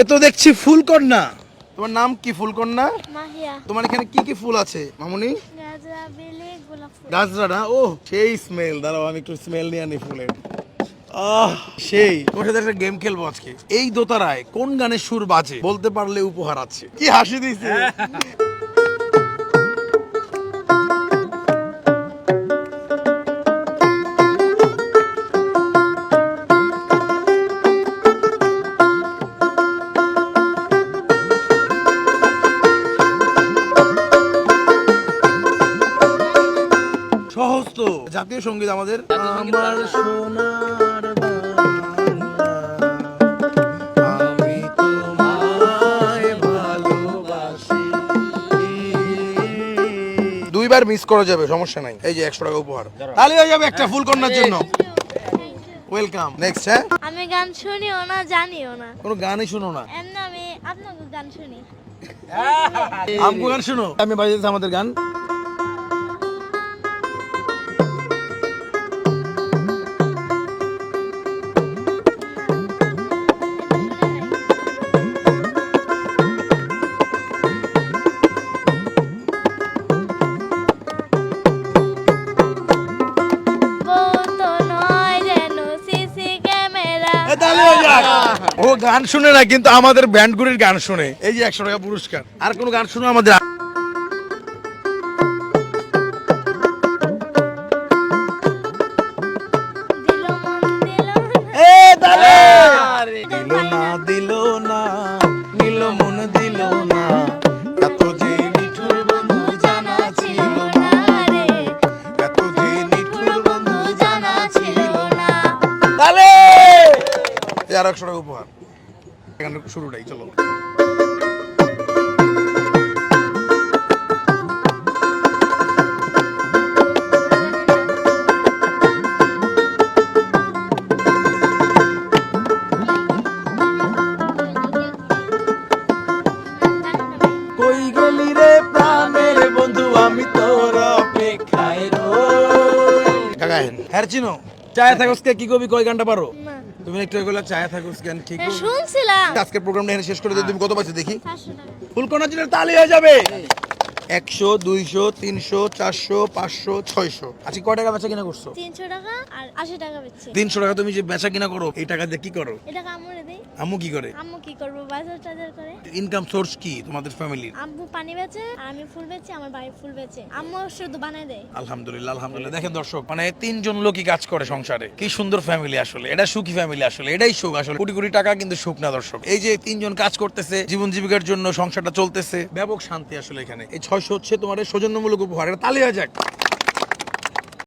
এ তো দেখছি ফুলকন্যা। তোমার নাম কি ফুলকন্যা? মাহিয়া। তোমার এখানে কি কি ফুল আছে মামুনি? গাজরা বেলি গোলাপ ফুল। গাজরা না? ও সেই স্মেল দাঁড়াও আমি একটু স্মেল নিয়ে আনি ফুলের। আহ সেই। তোমার সাথে একটা গেম খেলব আজকে। এই দোতারায় কোন গানের সুর বাজে? বলতে পারলে উপহার আছে। কি হাসি দিছে সহজ তো জাতীয় সংগীত আমাদের। আমার সোনার বাংলা, আমি তোমায় ভালোবাসি। দুইবার মিস করা যাবে সমস্যা নাই। এই যে একশো টাকা উপহার। তাহলে হয়ে যাবে একটা ফুল কন্যার জন্য। ওয়েলকাম নেক্সট হ্যাঁ? আমি গান শুনিও না জানিও না। কোনো গানই শুনো না। এমনি আমি আপনাকে গান শুনি। আমগো গান শুনো। আমি বাজাইতেছি আমাদের গান। ও গান শুনে না কিন্তু আমাদের ব্যান্ডগুলির গান শুনে। এই যে একশো টাকা পুরস্কার। আর কোনো গান শুনে আমাদের? দিল এই আর একশো টাকা উপহার। এখানে শুরুটাই চলো। হ্যাঁ চিনো। চায় থাকোস কে কবি কয় গানটা পারো? তুমি একটু এগুলো চায় থাকো গান ঠিক হ্যাঁ, শুনছিলাম। আজকের প্রোগ্রামটা এখানে শেষ করে দিই তুমি কত বাজে দেখি? ফুলকোনা টাকা ফুলকোনার জন্য তালি হয়ে যাবে। একশো দুইশো তিনশো চারশো পাঁচশো ছয়শো। আজকে কয় টাকা বেচা কিনা করছ? তিনশো টাকা আর আশি টাকা বেচছি। তিনশো টাকা তুমি যে বেচা কিনা করো এই টাকা দিয়ে কি করো? এটা আম্মুরে দিই। আম্মু কি করে? আম্মু কি করব? বাজার টাজার করে। ইনকাম সোর্স কি তোমাদের ফ্যামিলির আম্মু পানি বেচে আর আমি ফুল বেচি আমার ভাই ফুল বেচে। আম্মু শুধু বানাই দেয়। আলহামদুলিল্লাহ আলহামদুলিল্লাহ। দেখেন দর্শক মানে তিনজন লোকই কাজ করে সংসারে। কি সুন্দর ফ্যামিলি আসলে। এটা সুখী ফ্যামিলি আসলে। এটাই সুখ আসলে। কোটি কোটি টাকা কিন্তু সুখ না দর্শক। এই যে তিনজন কাজ করতেছে জীবন জীবিকার জন্য সংসারটা চলতেছে ব্যাপক শান্তি আসলে এখানে। এই ছয়শো হচ্ছে তোমার সৌজন্যমূলক উপহার। এটা তালি হয়ে যাক।